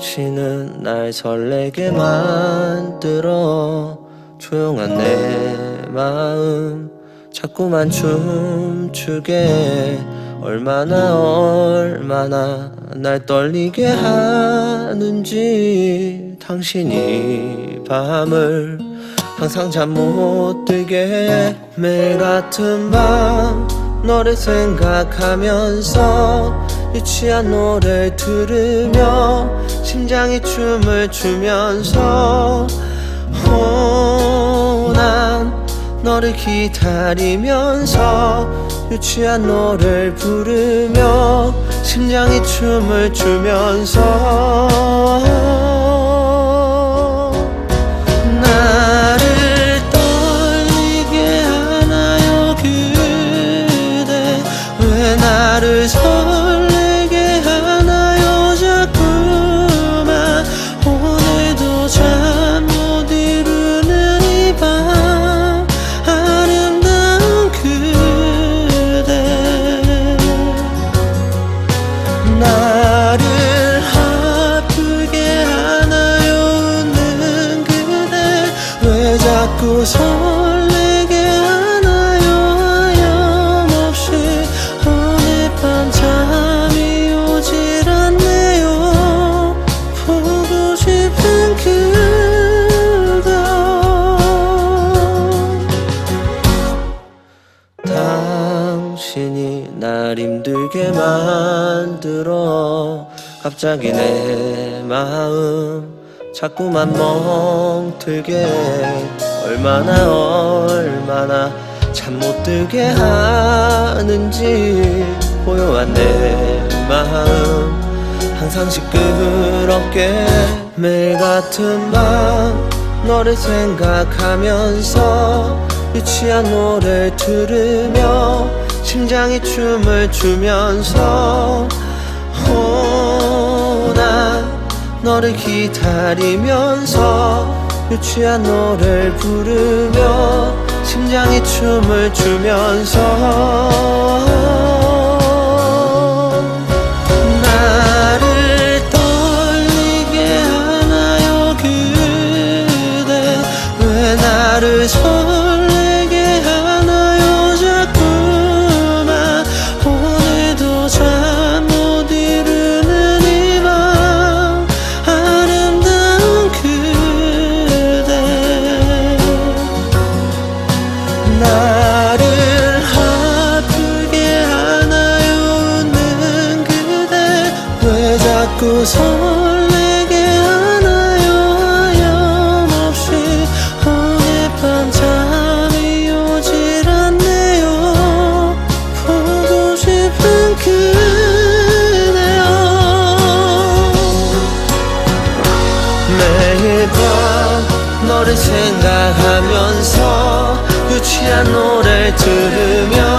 당신은 날 설레게 만들어 조용한 내 마음 자꾸만 춤추게 얼마나 얼마나 날 떨리게 하는지 당신이 밤을 항상 잠 못 들게 매일 같은 밤 너를 생각하면서 유치한 노래를 들으며 심장이 춤을 추면서 어, 난 너를 기다리면서 유치한 노래를 부르며 심장이 춤을 추면서 자꾸 설레게 하나요? 하염없이 오늘 밤 잠이 오질 않네요. 보고 싶은 그대 당신이 날 힘들게 만들어 갑자기 내 마음 자꾸만 멍들게 얼마나 얼마나 잠 못 들게 하는지 고요한 내 마음 항상 시끄럽게 매일 같은 밤 너를 생각하면서 유치한 노래를 들으며 심장이 춤을 추면서 어, 난 너를 기다리면서 유치한 노래를 부르며 심장이 춤을 추면서 자꾸 설레게 하나요? 하염없이 오늘 밤 잠이 오질 않네요. 보고 싶은 그대요 매일 밤 너를 생각하면서 유치한 노래를 들으며